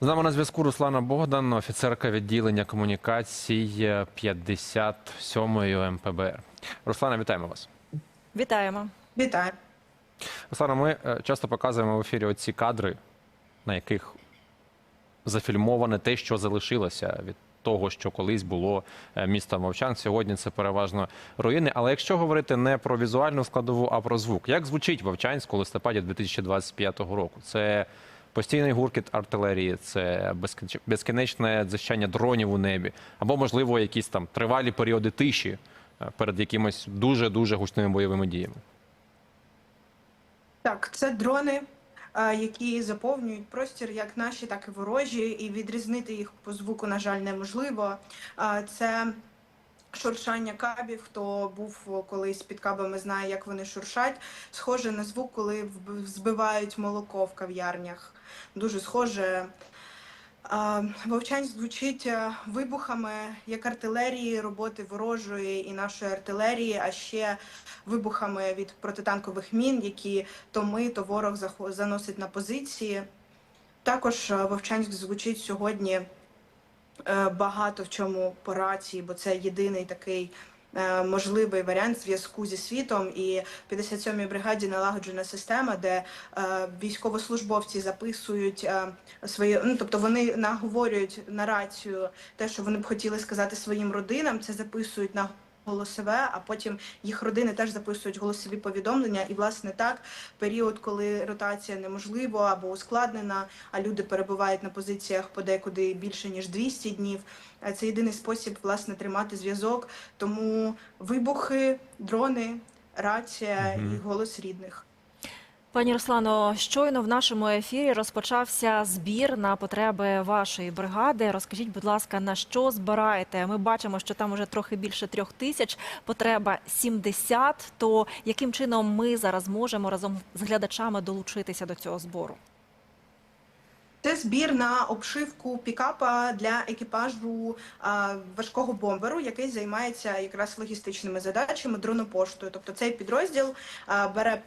З нами на зв'язку Руслана Богдан, офіцерка відділення комунікацій 57-ї МПБР. Руслана, вітаємо вас. Вітаємо. Вітаю. Руслана, ми е, часто показуємо в ефірі оці кадри, на яких зафільмоване те, що залишилося від того, що колись було е, містом Мовчан. Сьогодні це переважно руїни. Але якщо говорити не про візуальну складову, а про звук, як звучить Вовчанськ у листопаді 2025 року? Це постійний гуркіт артилерії, це безкінечне дзищання дронів у небі, або, можливо, якісь там тривалі періоди тиші е, перед якимось дуже дуже гучними бойовими діями. Так, це дрони, е, які заповнюють простір як наші, так і ворожі, і відрізнити їх по звуку, на жаль, неможливо. Е, Це шуршання кабів. Хто був колись під кабами, знає, як вони шуршать. Схоже на звук, коли збивають молоко в кав'ярнях. Дуже схоже. А, Вовчанськ звучить е, вибухами як артилерії, роботи ворожої і нашої артилерії, а ще вибухами від протитанкових мін, які то ми, то ворог заносить на позиції. Також е, Вовчанськ звучить сьогодні е, багато в чому по рації, бо це єдиний такий е, можливий варіант зв'язку зі світом. І в 57-й бригаді налагоджена система, де е, військовослужбовці записують е, свої, ну тобто вони наговорюють на рацію те, що вони б хотіли сказати своїм родинам, це записують на голосове, а потім їх родини теж записують голосові повідомлення. І власне так, період, коли ротація неможлива або ускладнена, а люди перебувають на позиціях подекуди більше ніж 200 днів. е, Це єдиний спосіб власне тримати зв'язок. Тому вибухи, дрони, рація Мгм. і голос рідних. Пані Руслано, щойно в нашому ефірі розпочався збір на потреби вашої бригади. Розкажіть, будь ласка, на що збираєте? Ми бачимо, що там уже трохи більше трьох тисяч, потреба 70. То яким чином ми зараз можемо разом з глядачами долучитися до цього збору? Це збір на обшивку пікапа для екіпажу важкого бомберу, який займається якраз логістичними задачами дронопоштою. Тобто цей підрозділ бере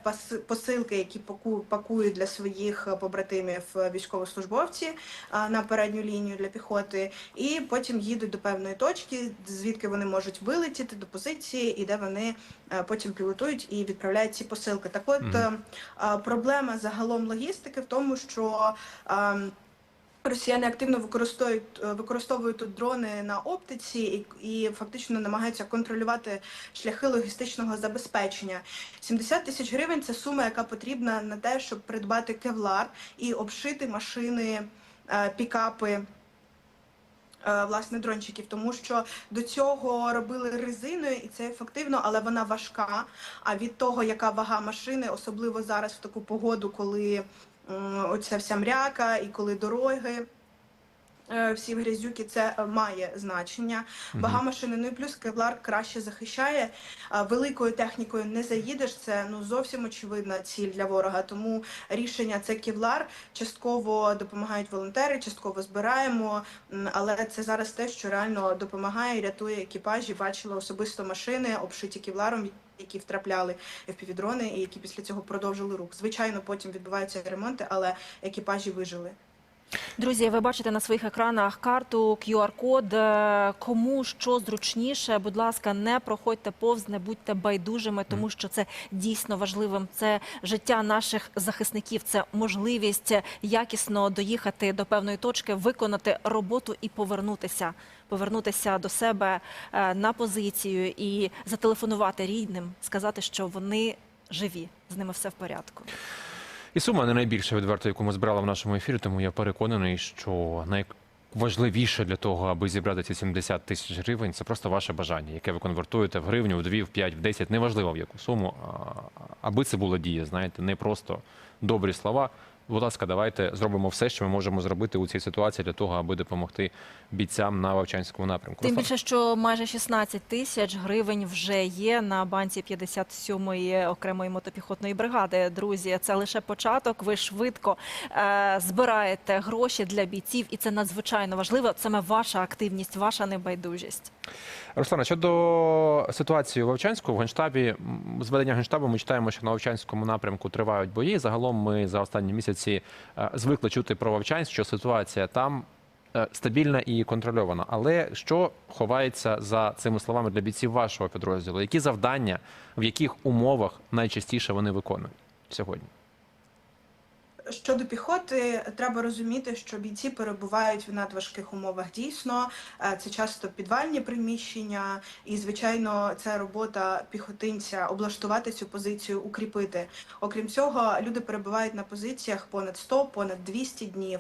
посилки, які паку- пакують для своїх побратимів військовослужбовці на передню лінію для піхоти, і потім їдуть до певної точки, звідки вони можуть вилетіти до позиції, і де вони потім пілотують і відправляють ці посилки. Так, от е, а, проблема загалом логістики в тому, що а, Росіяни активно використовують е, використовують тут дрони на оптиці і, і фактично намагаються контролювати шляхи логістичного забезпечення. 70 тисяч гривень це сума, яка потрібна на те, щоб придбати кевлар і обшити машини, е, пікапи. е, Власне, дрончиків, тому що до цього робили резиною, і це ефективно, але вона важка. А від того, яка вага машини, особливо зараз в таку погоду, коли оця вся мряка і коли дороги. е, Всі в грязюки це е, має значення. Вага машини, ну і плюс кевлар краще захищає. Великою технікою не заїдеш. Це ну зовсім очевидна ціль для ворога. Тому рішення це кевлар. Частково допомагають волонтери, частково збираємо. Але це зараз те, що реально допомагає, рятує екіпажі. Бачила особисто машини, обшиті кевларом, які втрапляли в півдрони, і які після цього продовжили рух. Звичайно, потім відбуваються ремонти, але екіпажі вижили. Друзі, ви бачите на своїх екранах карту, QR-код. Е, Кому що зручніше, будь ласка, не проходьте повз, не будьте байдужими, тому що це дійсно важливим. Це життя наших захисників, це можливість якісно доїхати до певної точки, виконати роботу і повернутися, повернутися до себе е, на позицію і зателефонувати рідним, сказати, що вони живі, з ними все в порядку. І сума не найбільша відверто, яку ми збирали в нашому ефірі, тому я переконаний, що найважливіше для того, аби зібрати ці 70 тисяч гривень, це просто ваше бажання, яке ви конвертуєте в гривню, в 2, в 5, в 10, неважливо в яку суму, аби це була дія, знаєте, не просто добрі слова. Будь ласка, давайте зробимо все, що ми можемо зробити у цій ситуації для того, аби допомогти бійцям на Вовчанському напрямку. Тим більше, що майже 16 тисяч гривень вже є на банці 57-ї окремої мотопіхотної бригади. Друзі, це лише початок. Ви швидко е, збираєте гроші для бійців, і це надзвичайно важливо. Це саме ваша активність, ваша небайдужість. Руслана, щодо ситуації у Вовчанську, в Генштабі, м, з ведення Генштабу ми читаємо, що на Вовчанському напрямку тривають бої. Загалом ми за останні місяці е, звикли чути про Вовчанськ, що ситуація там е, стабільна і контрольована. Але що ховається за цими словами для бійців вашого підрозділу? Які завдання, в яких умовах найчастіше вони виконують сьогодні? Щодо піхоти, треба розуміти, що бійці перебувають в надважких умовах. Дійсно, Е, це часто підвальні приміщення, і звичайно, це робота піхотинця облаштувати цю позицію, укріпити. Окрім цього, люди перебувають на позиціях понад 100, понад 200 днів.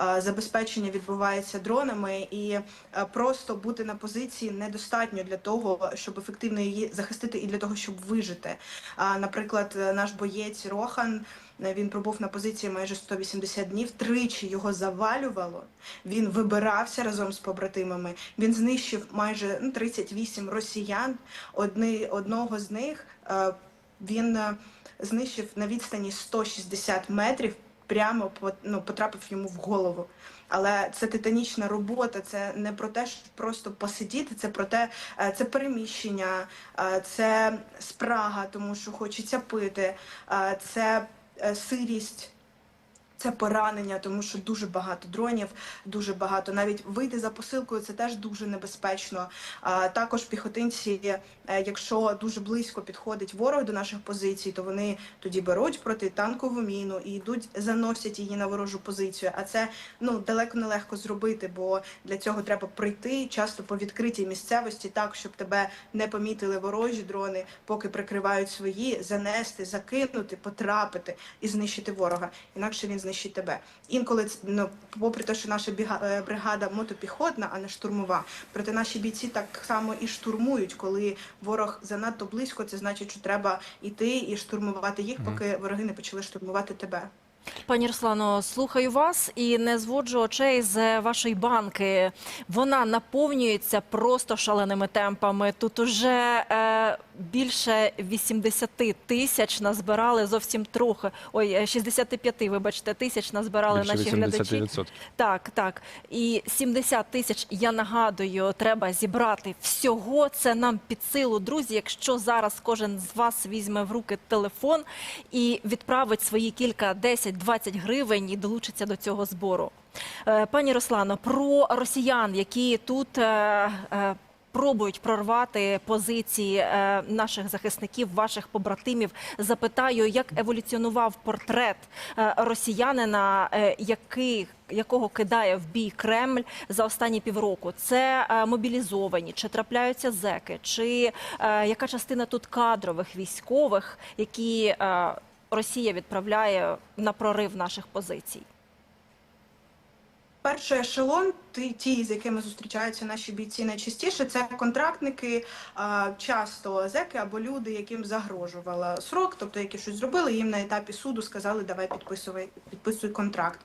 Е, Забезпечення відбувається дронами, і е, просто бути на позиції недостатньо для того, щоб ефективно її захистити, і для того, щоб вижити. Наприклад, наш боєць Рохан. Е, Він пробув на позиції майже 180 днів. Тричі його завалювало. Він вибирався разом з побратимами. Він знищив майже ну, 38 росіян. Одни, одного з них е, він е, знищив на відстані 160 метрів. Прямо ну, потрапив йому в голову. Але це титанічна робота. Це не про те, що просто посидіти. Це про те, це переміщення, це спрага, тому що хочеться пити, це сирість. Це поранення, тому що дуже багато дронів, дуже багато. Навіть вийти за посилкою це теж дуже небезпечно. А також піхотинці, е, якщо дуже близько підходить ворог до наших позицій, то вони тоді беруть протитанкову міну і йдуть, заносять її на ворожу позицію. А це ну далеко не легко зробити, бо для цього треба пройти часто по відкритій місцевості, так щоб тебе не помітили ворожі дрони, поки прикривають свої, занести, закинути, потрапити і знищити ворога. Інакше він знищить тебе. Інколи ну, попри те, що наша е, бригада мотопіхотна, а не штурмова, проте наші бійці так само і штурмують, коли ворог занадто близько. Це значить, що треба йти і штурмувати їх, поки вороги не почали штурмувати тебе. Пані Руслано, слухаю вас і не зводжу очей з вашої банки. Вона наповнюється просто шаленими темпами. Тут уже е, більше 80 тисяч назбирали зовсім трохи. Ой, е, 65, вибачте, тисяч назбирали Більше наші глядачі. 80%. Так, так. І 70 тисяч, я нагадую, треба зібрати всього. Це нам під силу, друзі. Якщо зараз кожен з вас візьме в руки телефон і відправить свої кілька 10-20 гривень і долучиться до цього збору. Е, Пані Руслано, про росіян, які тут. Пробують прорвати позиції е, наших захисників, ваших побратимів. Запитаю, як еволюціонував портрет е, росіянина, е, який, якого кидає в бій Кремль за останні півроку. Це мобілізовані, чи трапляються зеки, чи яка частина тут кадрових військових, які Росія відправляє на прорив наших позицій. Перший ешелон, ті, з якими зустрічаються наші бійці найчастіше, це контрактники, часто зеки або люди, яким загрожувала срок, тобто які щось зробили, їм на етапі суду сказали, давай підписуй, підписуй контракт.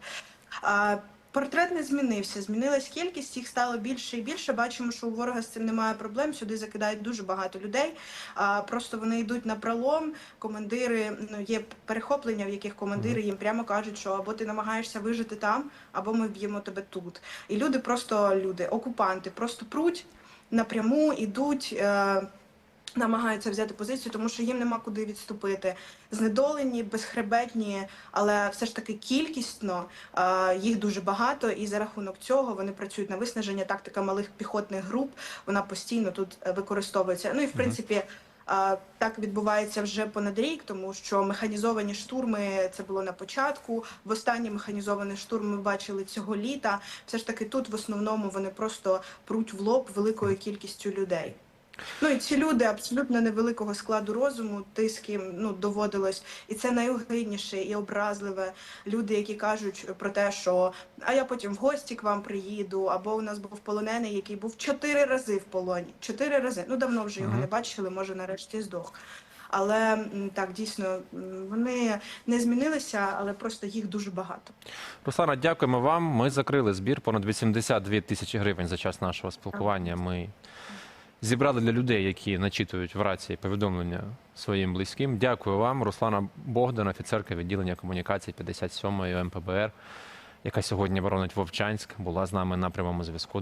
Портрет не змінився, змінилась кількість, їх стало більше і більше. Бачимо, що у ворога з цим немає проблем. Сюди закидають дуже багато людей. А просто вони йдуть на пролом. Командири ну є перехоплення, в яких командири їм прямо кажуть, що або ти намагаєшся вижити там, або ми вб'ємо тебе тут. І люди просто люди, окупанти, просто пруть напряму, ідуть. Е- Намагаються взяти позицію, тому що їм нема куди відступити. Знедолені, безхребетні, але все ж таки кількісно е, їх дуже багато, і за рахунок цього вони працюють на виснаження. Тактика малих піхотних груп вона постійно тут е, використовується. Ну і в принципі. Так відбувається вже понад рік, тому що механізовані штурми це було на початку. В останній механізований штурм ми бачили цього літа. Все ж таки, тут в основному вони просто пруть в лоб великою кількістю людей. Ну і ці люди абсолютно невеликого складу розуму, ти з ким ну доводилось, і це найогидніше і образливе. Люди, які кажуть про те, що а я потім в гості к вам приїду, або у нас був полонений, який був чотири рази в полоні. Чотири рази. Ну давно вже його не бачили, може нарешті здох. Але так дійсно вони не змінилися, але просто їх дуже багато. Руслана, дякуємо вам. Ми закрили збір понад 82 тисячі гривень за час нашого спілкування. Ми зібрали для людей, які начитують в рації повідомлення своїм близьким. Дякую вам, Руслана Богдан, офіцерка відділення комунікації 57-ї МПБР, яка сьогодні боронить Вовчанськ, була з нами на прямому зв'язку.